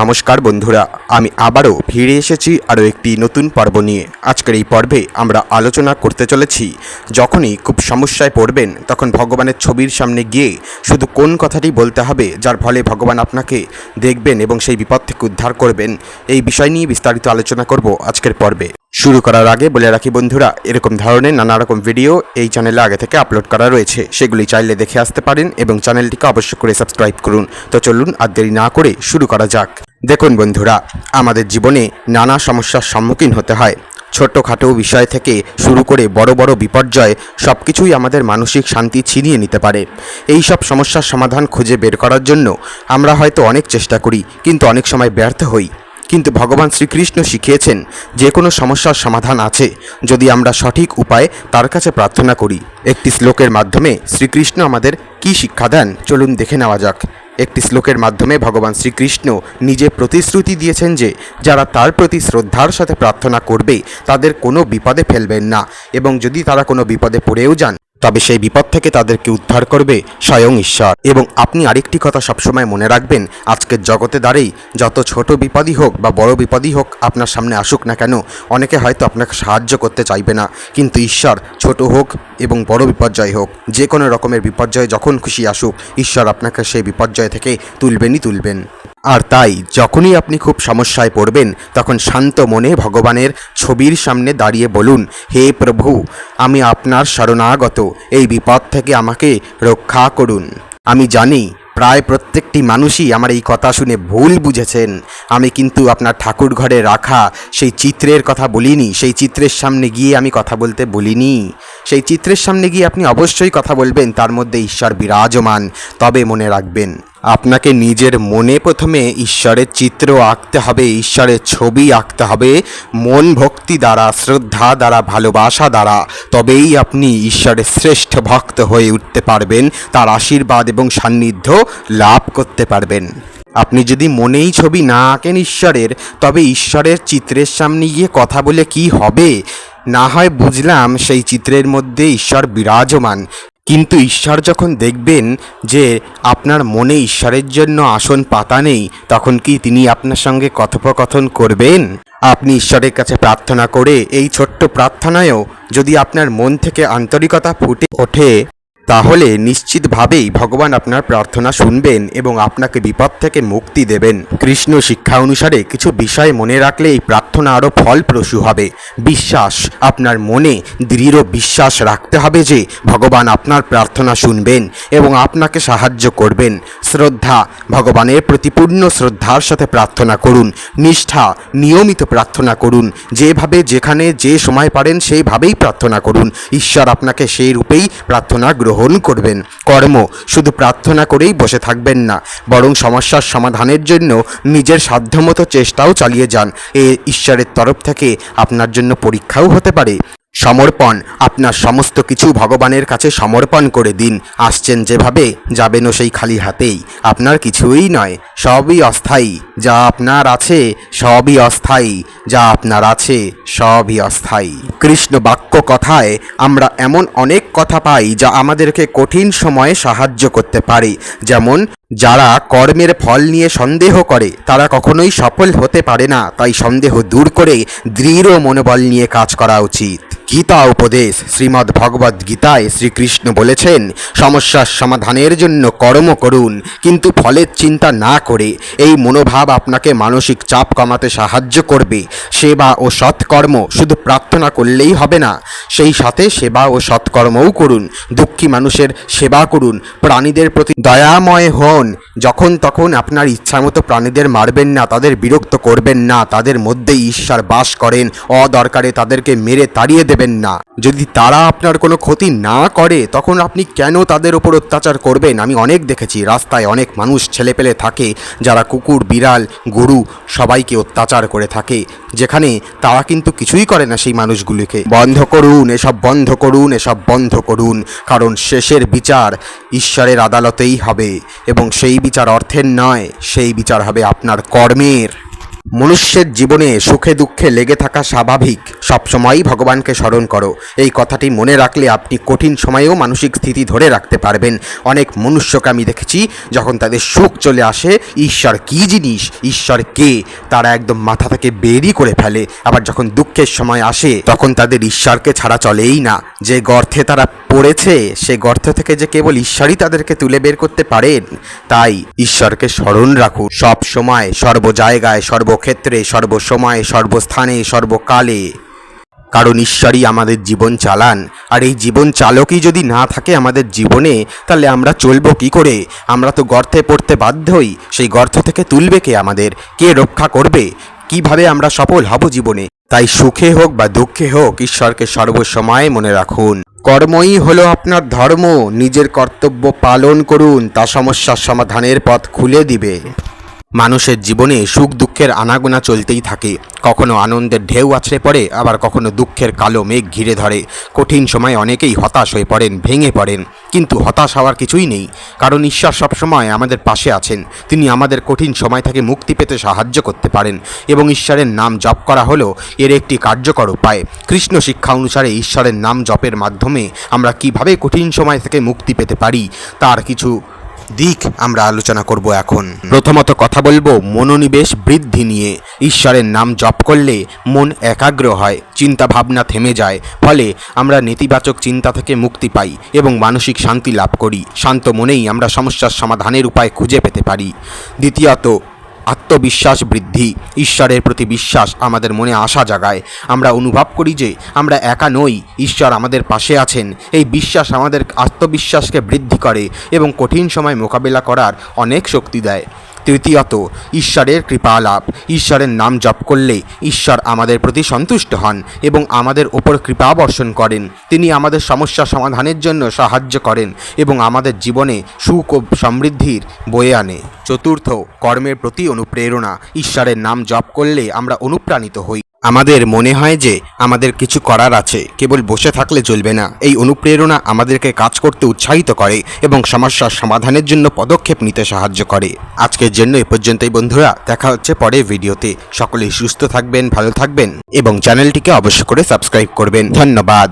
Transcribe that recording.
নমস্কার বন্ধুরা, আমি আবারও ফিরে এসেছি আরও একটি নতুন পর্ব নিয়ে। আজকের এই পর্বে আমরা আলোচনা করতে চলেছি, যখনই খুব সমস্যায় পড়বেন, তখন ভগবানের ছবির সামনে গিয়ে শুধু কোন কথাটি বলতে হবে, যার ফলে ভগবান আপনাকে দেখবেন এবং সেই বিপদ থেকে উদ্ধার করবেন, এই বিষয় নিয়ে বিস্তারিত আলোচনা করব আজকের পর্বে। শুরু করার আগে বলে রাখি বন্ধুরা, এরকম ধরনের নানা রকম ভিডিও এই চ্যানেলে আগে থেকে আপলোড করা রয়েছে, সেগুলি চাইলে দেখে আসতে পারেন এবং চ্যানেলটিকে অবশ্যই করে সাবস্ক্রাইব করুন। তো চলুন আর দেরি না করে শুরু করা যাক। দেখুন বন্ধুরা, আমাদের জীবনে নানা সমস্যার সম্মুখীন হতে হয়। ছোট্টখাটো বিষয় থেকে শুরু করে বড় বড় বিপর্যয় সব কিছুই আমাদের মানসিক শান্তি ছিনিয়ে নিতে পারে। এই সব সমস্যার সমাধান খুঁজে বের করার জন্য আমরা হয়তো অনেক চেষ্টা করি, কিন্তু অনেক সময় ব্যর্থ হই। কিন্তু ভগবান শ্রীকৃষ্ণ শিখিয়েছেন যে কোনো সমস্যার সমাধান আছে, যদি আমরা সঠিক উপায়ে তার কাছে প্রার্থনা করি। একটি শ্লোকের মাধ্যমে শ্রীকৃষ্ণ আমাদের কি শিক্ষা দেন, চলুন দেখে নেওয়া যাক। একটি শ্লোকের মাধ্যমে ভগবান শ্রীকৃষ্ণ নিজে প্রতিশ্রুতি দিয়েছেন যে, যারা তার প্রতি শ্রদ্ধার সাথে প্রার্থনা করবে, তাদের কোনো বিপদে ফেলবেন না। এবং যদি তারা কোনো বিপদে পড়েও যান তবে সেই বিপদ থেকে তাদেরকে উদ্ধার করবে স্বয়ং ঈশ্বর। এবং আপনি আরেকটি কথা সবসময় মনে রাখবেন, আজকের জগতে দাঁড়িয়ে যত ছোট বিপদই হোক বা বড় বিপদই হোক আপনার সামনে আসুক না কেন, অনেকে হয়তো আপনাকে সাহায্য করতে চাইবে না। কিন্তু ঈশ্বর ছোট হোক এবং বড় বিপর্যয় হোক যে কোনো রকমের বিপর্যয় যখন খুশি আসুক, ঈশ্বর আপনাকে সেই বিপর্যয় থেকে তুলবেনই তুলবেন। আর তাই, যখনই আপনি খুব সমস্যায় পড়বেন, তখন শান্ত মনে ভগবানের ছবির সামনে দাঁড়িয়ে বলুন, হে প্রভু, আমি আপনার শরণাগত, এই বিপদ থেকে আমাকে রক্ষা করুন। আমি জানি, প্রায় প্রত্যেকটি মানুষই আমার এই কথা শুনে ভুল বুঝেছেন। আমি কিন্তু আপনার ঠাকুর ঘরে রাখা সেই চিত্রের কথা বলিনি, সেই চিত্রের সামনে গিয়ে আমি কথা বলতে বলিনি। সেই চিত্রের সামনে গিয়ে আপনি অবশ্যই কথা বলবেন, তার মধ্যে ঈশ্বর বিরাজমান। তবে মনে রাখবেন, আপনাকে নিজের মনে প্রথমে ঈশ্বরের চিত্র আঁকতে হবে, ঈশ্বরের ছবি আঁকতে হবে, মন ভক্তি দ্বারা, শ্রদ্ধা দ্বারা, ভালোবাসা দ্বারা। তবেই আপনি ঈশ্বরের শ্রেষ্ঠ ভক্ত হয়ে উঠতে পারবেন, তার আশীর্বাদ এবং সান্নিধ্য লাভ করতে পারবেন। আপনি যদি মনেই ছবি না আঁকেন ঈশ্বরের, তবে ঈশ্বরের চিত্রের সামনে গিয়ে কথা বলে কি হবে? না হয় বুঝলাম সেই চিত্রের মধ্যে ঈশ্বর বিরাজমান। কিন্তু ঈশ্বর যখন দেখবেন যে আপনার মনে ঈশ্বরের জন্য আসন পাতা নেই, তখন কি তিনি আপনার সঙ্গে কথোপকথন করবেন? আপনি ঈশ্বরের কাছে প্রার্থনা করে এই ছোট্ট প্রার্থনায়ও যদি আপনার মন থেকে আন্তরিকতা ফুটে ওঠে তাহলে নিশ্চিতভাবেই ভগবান আপনার প্রার্থনা শুনবেন এবং আপনাকে বিপদ থেকে মুক্তি দেবেন। কৃষ্ণ শিক্ষা অনুসারে কিছু বিষয় মনে রাখলে এই প্রার্থনা আরও ফলপ্রসূ হবে। বিশ্বাস, আপনার মনে দৃঢ় বিশ্বাস রাখতে হবে যে ভগবান আপনার প্রার্থনা শুনবেন এবং আপনাকে সাহায্য করবেন। শ্রদ্ধা, ভগবানের প্রতিপূর্ণ শ্রদ্ধার সাথে প্রার্থনা করুন। নিষ্ঠা, নিয়মিত প্রার্থনা করুন। যেভাবে যেখানে যে সময় পারেন সেইভাবেই প্রার্থনা করুন। ঈশ্বর আপনাকে সেই রূপেই প্রার্থনা গ্রহণ করবেন। কর্ম শুধু প্রার্থনা করেই বসে থাকবেন না, বরং সমস্যার সমাধানের জন্য নিজের সাধ্যমতো চেষ্টাও চালিয়ে যান। এ ঈশ্বরের তরফ থেকে আপনার জন্য পরীক্ষাও হতে পারে। সমর্পণ। আপনার সমস্ত কিছু ভগবানের কাছে সমর্পণ করে দিন। আসছেন যেভাবে, যাবেনও সেই খালি হাতেই। আপনার কিছুই নয়, সবই অস্থায়ী। যা আপনার আছে, সবই অস্থায়ী। যা আপনার আছে, সবই অস্থায়ী। কৃষ্ণ বাক্য কথায় আমরা এমন অনেক কথা পাই যা আমাদেরকে কঠিন সময়ে সাহায্য করতে পারে। যেমন, যারা কর্মের ফল নিয়ে সন্দেহ করে, তারা কখনোই সফল হতে পারে না। তাই সন্দেহ দূর করে দৃঢ় মনোবল নিয়ে কাজ করা উচিত। গীতা উপদেশ। শ্রীমদ্ ভগবদ্ গীতায় শ্রীকৃষ্ণ বলেছেন, সমস্যার সমাধানের জন্য কর্ম করুন, কিন্তু ফলের চিন্তা না করে। এই মনোভাব আপনাকে মানসিক চাপ কমাতে সাহায্য করবে। সেবা ও সৎকর্ম শুধু প্রার্থনা করলেই হবে না। সেই সাথে সেবা ও সৎকর্মও করুন। দুঃখী মানুষের সেবা করুন। প্রাণীদের প্রতি দয়াময় হন। যখন তখন আপনার ইচ্ছামতো প্রাণীদের মারবেন না, তাদের বিরক্ত করবেন না, তাদের মধ্যেই ঈশ্বর বাস করেন, অদরকারে তাদেরকে মেরে তাড়িয়ে দেবেন না। যদি তারা আপনার কোনো ক্ষতি না করে, তখন আপনি কেন তাদের ওপর অত্যাচার করবেন? আমি অনেক দেখেছি, রাস্তায় অনেক মানুষ ছেলেপেলে থাকে, যারা কুকুর, বিড়াল, গরু সবাইকে অত্যাচার করে থাকে, যেখানে তারা কিন্তু কিছুই করে না সেই মানুষগুলিকে। বন্ধ করুন, এসব বন্ধ করুন, এসব বন্ধ করুন, কারণ শেষের বিচার ঈশ্বরের আদালতেই হবে এবং সেই বিচার অর্থের নয়, সেই বিচার হবে আপনার কর্মের। মনুষ্যের জীবনে সুখে দুঃখে লেগে থাকা স্বাভাবিক। সবসময়ই ভগবানকে স্মরণ করো। এই কথাটি মনে রাখলে আপনি কঠিন সময়েও মানসিক স্থিতি ধরে রাখতে পারবেন। অনেক মনুষ্যকে আমি দেখেছি, যখন তাদের সুখ চলে আসে, ঈশ্বর কী জিনিস, ঈশ্বর কে? তারা একদম মাথা থেকে বেরই করে ফেলে। আবার যখন দুঃখের সময় আসে, তখন তাদের ঈশ্বরকে ছাড়া চলেই না। যে গর্থে তারা পড়েছে, সে গর্ত থেকে যে কেবল ঈশ্বরই তাদেরকে তুলে বের করতে পারেন, তাই ঈশ্বরকে স্মরণ রাখুন। সব সময়, সর্ব জায়গায় সর্বক্ষেত্রে সর্বসময়ে সর্বস্থানে সর্বকালে কারণ ঈশ্বরই আমাদের জীবন চালান, আর এই জীবন চালকই যদি না থাকে আমাদের জীবনে, তাহলে আমরা চলবো কি করে? আমরা তো গর্তে পড়তে বাধ্যই, সেই গর্ত থেকে তুলবে কে আমাদের? কে রক্ষা করবে? কীভাবে আমরা সফল হব জীবনে? তাই সুখে হোক বা দুঃখে হোক, ঈশ্বরকে সর্বসময় মনে রাখুন। কর্মই হলো আপনার ধর্ম, নিজের কর্তব্য পালন করুন, তা সমস্যার সমাধানের পথ খুলে দিবে। মানুষের জীবনে সুখ দুঃখের আনাগোনা চলতেই থাকে। কখনো আনন্দের ঢেউ আছড়ে পড়ে, আবার কখনো দুঃখের কালো মেঘ ঘিরে ধরে। কঠিন সময় অনেকেই হতাশ হয়ে পড়েন, ভেঙে পড়েন। কিন্তু হতাশ হওয়ার কিছুই নেই। কারণ ঈশ্বর সবসময় আমাদের পাশে আছেন। তিনি আমাদের কঠিন সময় থেকে মুক্তি পেতে সাহায্য করতে পারেন এবং ঈশ্বরের নাম জপ করা হলো এর একটি কার্যকর উপায়। কৃষ্ণ শিক্ষা অনুসারে ঈশ্বরের নাম জপের মাধ্যমে আমরা কীভাবে কঠিন সময় থেকে মুক্তি পেতে পারি, তার কিছু দিক আমরা আলোচনা করব এখন। প্রথমত কথা বলব মনোনিবেশ বৃদ্ধি নিয়ে। ঈশ্বরের নাম জপ করলে মন একাগ্র হয় চিন্তা ভাবনা থেমে যায়, ফলে আমরা নেতিবাচক চিন্তা থেকে মুক্তি পাই এবং মানসিক শান্তি লাভ করি। শান্ত মনেই আমরা সমস্যার সমাধানের উপায় খুঁজে পেতে পারি। দ্বিতীয়ত আত্মবিশ্বাস বৃদ্ধি। ঈশ্বরের প্রতি বিশ্বাস আমাদের মনে আশা জাগায়। আমরা অনুভব করি যে আমরা একা নই, ঈশ্বর আমাদের পাশে আছেন। এই বিশ্বাস আমাদের আত্মবিশ্বাসকে বৃদ্ধি করে এবং কঠিন সময় মোকাবেলা করার অনেক শক্তি দেয়। তৃতীয়ত, ঈশ্বরের কৃপা লাভ ঈশ্বরের নাম জপ করলে ঈশ্বর আমাদের প্রতি সন্তুষ্ট হন এবং আমাদের ওপর কৃপা বর্ষণ করেন। তিনি আমাদের সমস্যা সমাধানের জন্য সাহায্য করেন এবং আমাদের জীবনে সুখ ও সমৃদ্ধির বয়ে আনে। চতুর্থ, কর্মের প্রতি অনুপ্রেরণা। ঈশ্বরের নাম জপ করলে আমরা অনুপ্রাণিত হই। আমাদের মনে হয় যে আমাদের কিছু করার আছে। কেবল বসে থাকলে চলবে না। এই অনুপ্রেরণা আমাদেরকে কাজ করতে উৎসাহিত করে এবং সমস্যার সমাধানের জন্য পদক্ষেপ নিতে সাহায্য করে। আজকের জন্য এ পর্যন্তই বন্ধুরা। দেখা হচ্ছে পরে ভিডিওতে। সকলেই সুস্থ থাকবেন, ভালো থাকবেন এবং চ্যানেলটিকে অবশ্য করে সাবস্ক্রাইব করবেন। ধন্যবাদ।